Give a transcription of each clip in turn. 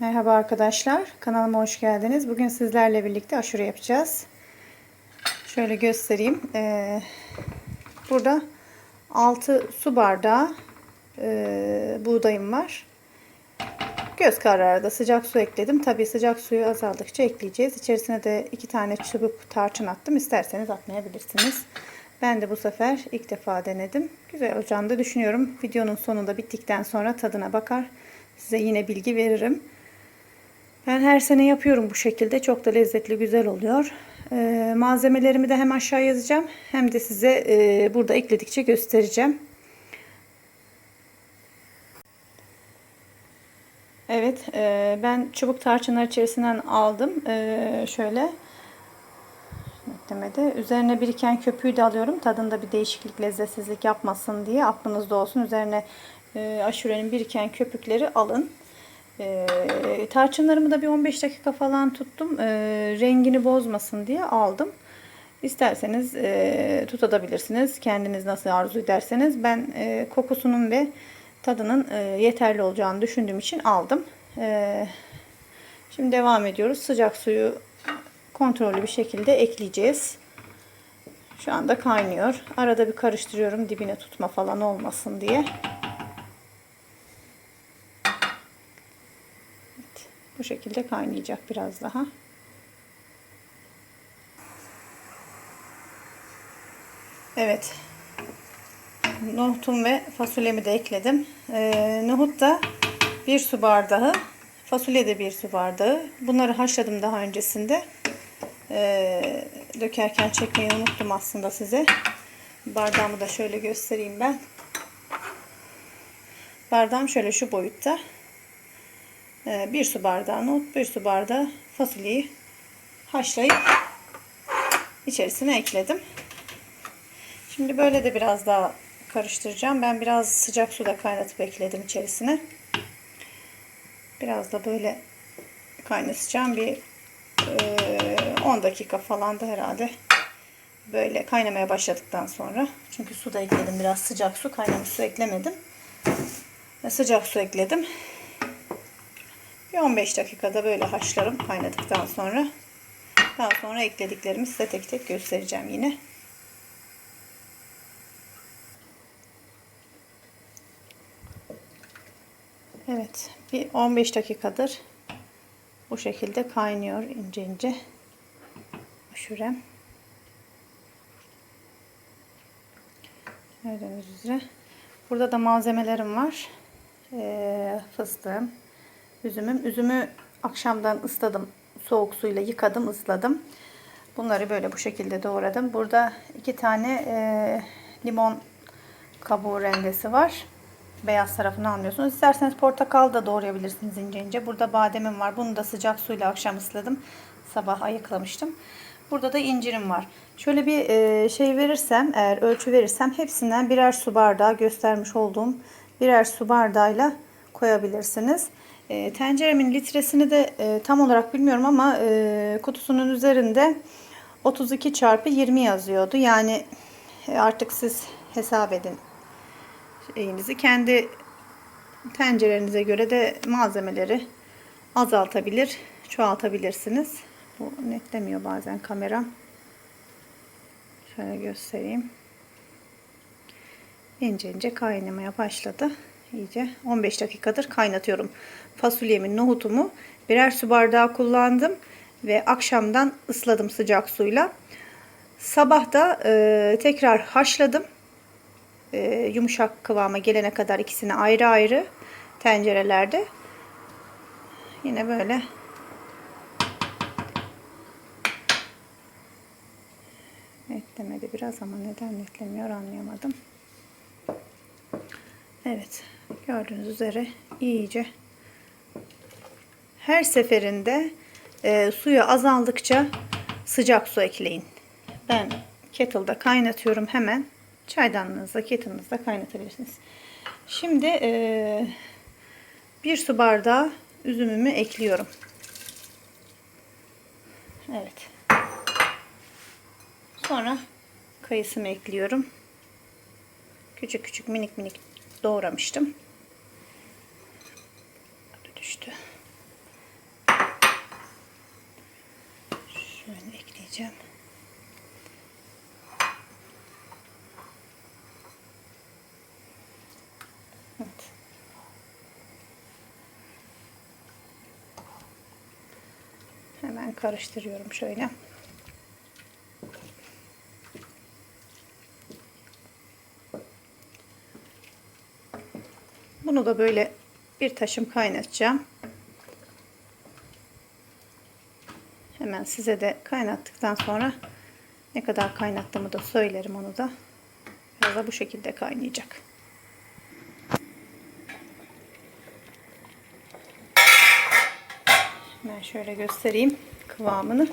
Merhaba arkadaşlar, kanalıma hoş geldiniz. Bugün sizlerle birlikte aşure yapacağız. Şöyle göstereyim. Ee, burada 6 su bardağı e, buğdayım var. Göz kararı da sıcak su ekledim. Tabi sıcak suyu azaldıkça ekleyeceğiz. İçerisine de 2 tane çubuk tarçın attım. İsterseniz atmayabilirsiniz. Ben de bu sefer ilk defa denedim. Güzel olacağını da düşünüyorum. Videonun sonunda bittikten sonra tadına bakar. Size yine bilgi veririm. Ben her sene yapıyorum bu şekilde. Çok da lezzetli, güzel oluyor. Ee, malzemelerimi de hem aşağı yazacağım hem de size e, burada ekledikçe göstereceğim. Evet, e, ben çubuk tarçınlar içerisinden aldım. E, şöyle eklemede. Üzerine biriken köpüğü de alıyorum. Tadında bir değişiklik, lezzetsizlik yapmasın diye aklınızda olsun. Üzerine e, aşurenin biriken köpükleri alın. E, tarçınlarımı da bir 15 dakika falan tuttum. E, rengini bozmasın diye aldım. İsterseniz e, tutabilirsiniz. Kendiniz nasıl arzu ederseniz. Ben e, kokusunun ve tadının e, yeterli olacağını düşündüğüm için aldım. E, şimdi devam ediyoruz. Sıcak suyu kontrollü bir şekilde ekleyeceğiz. Şu anda kaynıyor. Arada bir karıştırıyorum dibine tutma falan olmasın diye. Bu şekilde kaynayacak biraz daha. Evet. Nohutum ve fasulyemi de ekledim. Ee, nohut da bir su bardağı. Fasulye de bir su bardağı. Bunları haşladım daha öncesinde. Ee, dökerken çekmeyi unuttum aslında size. Bardağımı da şöyle göstereyim ben. Bardağım şöyle şu boyutta. Ee, bir su bardağı nohut, bir su bardağı fasulyeyi haşlayıp içerisine ekledim. Şimdi böyle de biraz daha karıştıracağım. Ben biraz sıcak suda kaynatıp ekledim içerisine. Biraz da böyle kaynatacağım. Bir 10 dakika falan da herhalde böyle kaynamaya başladıktan sonra. Çünkü su da ekledim. Biraz sıcak su. Kaynamış su eklemedim. Sıcak su ekledim. Bir 15 dakikada böyle haşlarım kaynadıktan sonra. Daha sonra eklediklerimi size tek tek göstereceğim yine. Evet, bir 15 dakikadır bu şekilde kaynıyor ince ince aşurem. Gördüğünüz üzere. Burada da malzemelerim var. Ee, fıstığım, üzümüm. Üzümü akşamdan ısladım. Soğuk suyla yıkadım, ısladım. Bunları böyle bu şekilde doğradım. Burada iki tane e, limon kabuğu rendesi var beyaz tarafını almıyorsunuz. İsterseniz portakal da doğrayabilirsiniz ince ince. Burada bademim var. Bunu da sıcak suyla akşam ısladım. Sabah ayıklamıştım. Burada da incirim var. Şöyle bir şey verirsem, eğer ölçü verirsem hepsinden birer su bardağı göstermiş olduğum birer su bardağıyla koyabilirsiniz. Tenceremin litresini de tam olarak bilmiyorum ama kutusunun üzerinde 32 çarpı 20 yazıyordu. Yani artık siz hesap edin şeyinizi kendi tencerenize göre de malzemeleri azaltabilir, çoğaltabilirsiniz. Bu netlemiyor bazen kameram. Şöyle göstereyim. İnce ince kaynamaya başladı. İyice 15 dakikadır kaynatıyorum. Fasulyemi, nohutumu birer su bardağı kullandım ve akşamdan ısladım sıcak suyla. Sabah da e, tekrar haşladım e, yumuşak kıvama gelene kadar ikisini ayrı ayrı tencerelerde yine böyle netlemedi biraz ama neden netlemiyor anlayamadım. Evet gördüğünüz üzere iyice her seferinde e, suyu azaldıkça sıcak su ekleyin. Ben kettle'da kaynatıyorum hemen çaydanlığınızda, kettle'ınızda kaynatabilirsiniz. Şimdi e, bir su bardağı üzümümü ekliyorum. Evet. Sonra kayısımı ekliyorum. Küçük küçük minik minik doğramıştım. Düştü. Şöyle ekleyeceğim. Evet. Hemen karıştırıyorum şöyle. Bunu da böyle bir taşım kaynatacağım. Hemen size de kaynattıktan sonra ne kadar kaynattığımı da söylerim onu da. Biraz da bu şekilde kaynayacak. Ben şöyle göstereyim kıvamını.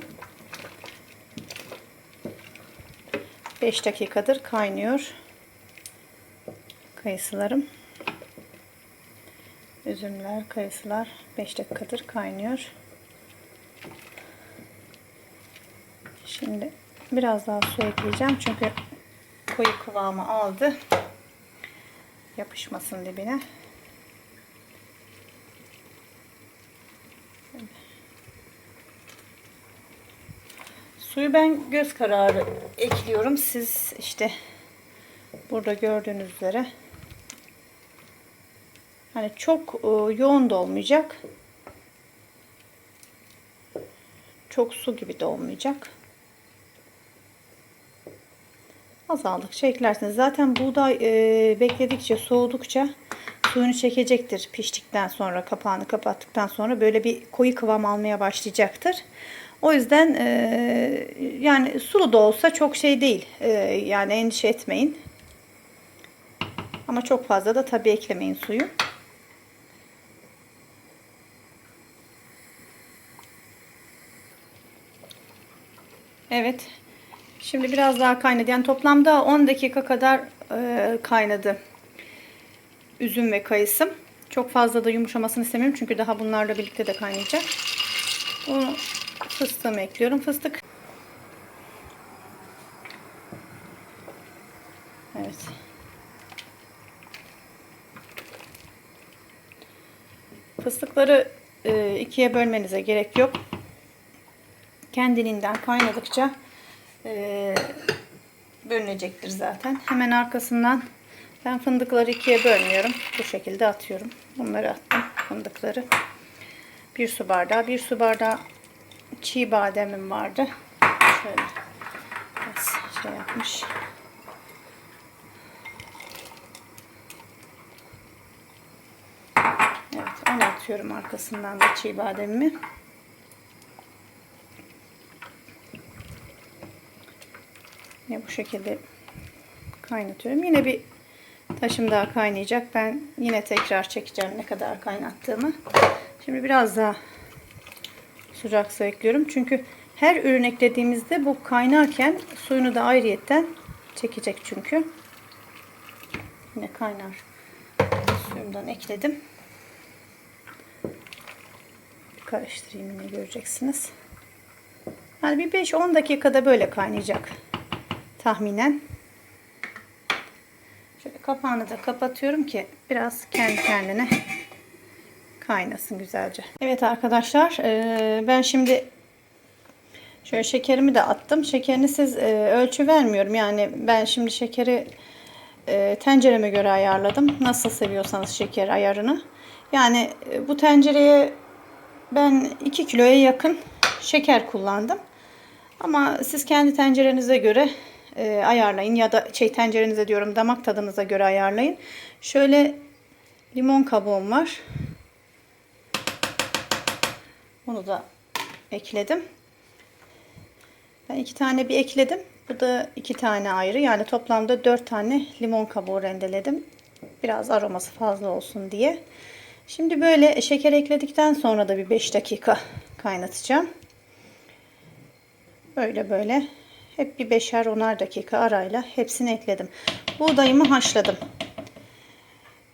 5 dakikadır kaynıyor. Kayısılarım. Üzümler, kayısılar 5 dakikadır kaynıyor. Şimdi biraz daha su ekleyeceğim çünkü koyu kıvamı aldı. Yapışmasın dibine. Suyu ben göz kararı ekliyorum. Siz işte burada gördüğünüz üzere hani çok e, yoğun da olmayacak. Çok su gibi de olmayacak. Azaldıkça eklersiniz. Zaten buğday e, bekledikçe, soğudukça suyunu çekecektir. Piştikten sonra, kapağını kapattıktan sonra böyle bir koyu kıvam almaya başlayacaktır. O yüzden e, yani sulu da olsa çok şey değil. E, yani endişe etmeyin. Ama çok fazla da tabii eklemeyin suyu. Evet. Şimdi biraz daha kaynadı. Yani toplamda 10 dakika kadar e, kaynadı. Üzüm ve kayısım. Çok fazla da yumuşamasını istemiyorum. Çünkü daha bunlarla birlikte de kaynayacak. Bunu fıstığımı ekliyorum. Fıstık. Evet. Fıstıkları e, ikiye bölmenize gerek yok. Kendiliğinden kaynadıkça e, bölünecektir zaten. Hemen arkasından ben fındıkları ikiye bölmüyorum. Bu şekilde atıyorum. Bunları attım fındıkları. Bir su bardağı. Bir su bardağı çiğ bademim vardı. Şöyle biraz şey yapmış. Evet onu atıyorum arkasından da çiğ bademimi. Bu şekilde kaynatıyorum. Yine bir taşım daha kaynayacak. Ben yine tekrar çekeceğim ne kadar kaynattığımı. Şimdi biraz daha sıcak su ekliyorum. Çünkü her ürün eklediğimizde bu kaynarken suyunu da ayrıyetten çekecek çünkü. Yine kaynar suyumdan ekledim. Karıştırayım yine göreceksiniz. Yani bir 5-10 dakikada böyle kaynayacak tahminen. Şöyle kapağını da kapatıyorum ki biraz kendi kendine kaynasın güzelce. Evet arkadaşlar ben şimdi şöyle şekerimi de attım. Şekerini siz ölçü vermiyorum. Yani ben şimdi şekeri tencereme göre ayarladım. Nasıl seviyorsanız şeker ayarını. Yani bu tencereye ben 2 kiloya yakın şeker kullandım. Ama siz kendi tencerenize göre e, ayarlayın ya da şey tencerenize diyorum damak tadınıza göre ayarlayın. Şöyle limon kabuğum var. Bunu da ekledim. Ben iki tane bir ekledim. Bu da iki tane ayrı. Yani toplamda dört tane limon kabuğu rendeledim. Biraz aroması fazla olsun diye. Şimdi böyle şeker ekledikten sonra da bir 5 dakika kaynatacağım. Böyle böyle hep bir beşer onar dakika arayla hepsini ekledim. Buğdayımı haşladım.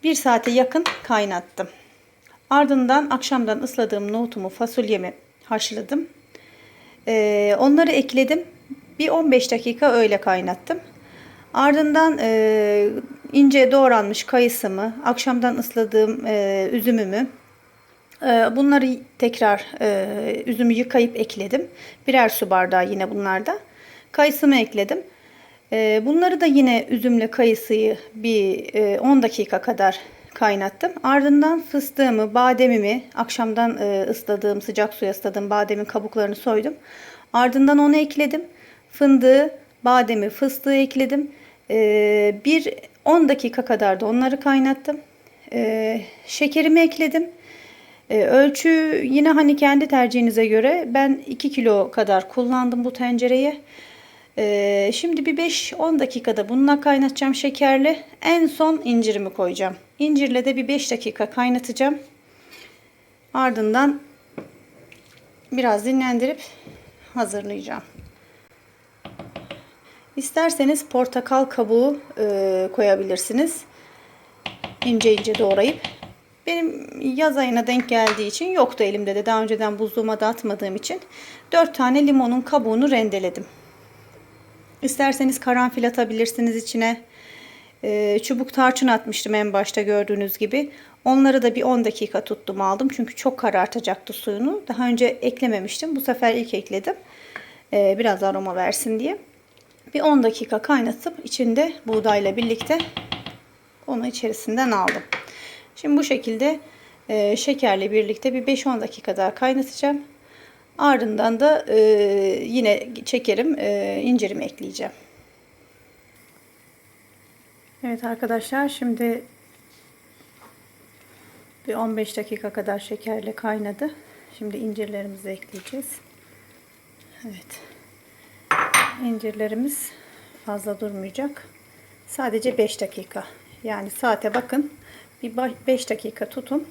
Bir saate yakın kaynattım. Ardından akşamdan ısladığım nohutumu, fasulyemi haşladım. Ee, onları ekledim. Bir 15 dakika öyle kaynattım. Ardından e, ince doğranmış kayısımı, akşamdan ısladığım e, üzümümü Ee, Bunları tekrar e, üzümü yıkayıp ekledim. Birer su bardağı yine bunlarda. Kayısımı ekledim. Ee, Bunları da yine üzümle kayısıyı bir e, 10 dakika kadar kaynattım. Ardından fıstığımı, bademimi, akşamdan e, ısladığım, sıcak suya ısladığım bademin kabuklarını soydum. Ardından onu ekledim. Fındığı, bademi, fıstığı ekledim. Ee, Bir 10 dakika kadar da onları kaynattım. Ee, Şekerimi ekledim. Ölçü yine hani kendi tercihinize göre ben 2 kilo kadar kullandım bu tencereye. Ee, şimdi bir 5-10 dakikada bununla kaynatacağım şekerli. En son incirimi koyacağım. İncirle de bir 5 dakika kaynatacağım. Ardından biraz dinlendirip hazırlayacağım. İsterseniz portakal kabuğu e, koyabilirsiniz. İnce ince doğrayıp. Benim yaz ayına denk geldiği için yoktu elimde de. Daha önceden buzluğuma da atmadığım için 4 tane limonun kabuğunu rendeledim. İsterseniz karanfil atabilirsiniz içine. Ee, çubuk tarçın atmıştım en başta gördüğünüz gibi. Onları da bir 10 dakika tuttum aldım. Çünkü çok karartacaktı suyunu. Daha önce eklememiştim. Bu sefer ilk ekledim. Ee, biraz aroma versin diye. Bir 10 dakika kaynatıp içinde buğdayla birlikte onu içerisinden aldım. Şimdi bu şekilde e, şekerle birlikte bir 5-10 dakika daha kaynatacağım. Ardından da e, yine çekerim, e, incirimi ekleyeceğim. Evet arkadaşlar şimdi bir 15 dakika kadar şekerle kaynadı. Şimdi incirlerimizi ekleyeceğiz. Evet. İncirlerimiz fazla durmayacak. Sadece 5 dakika. Yani saate bakın. Bir 5 dakika tutun.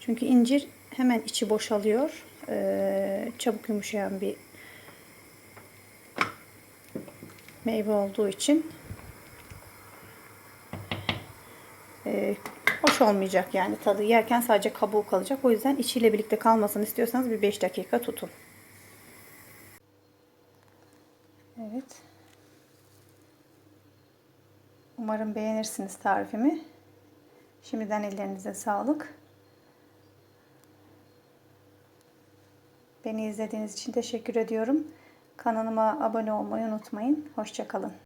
Çünkü incir hemen içi boşalıyor. Ee, çabuk yumuşayan bir meyve olduğu için e, hoş olmayacak yani tadı yerken sadece kabuğu kalacak. O yüzden içiyle birlikte kalmasını istiyorsanız bir 5 dakika tutun. Evet. Umarım beğenirsiniz tarifimi. Şimdiden ellerinize sağlık. Beni izlediğiniz için teşekkür ediyorum. Kanalıma abone olmayı unutmayın. Hoşçakalın.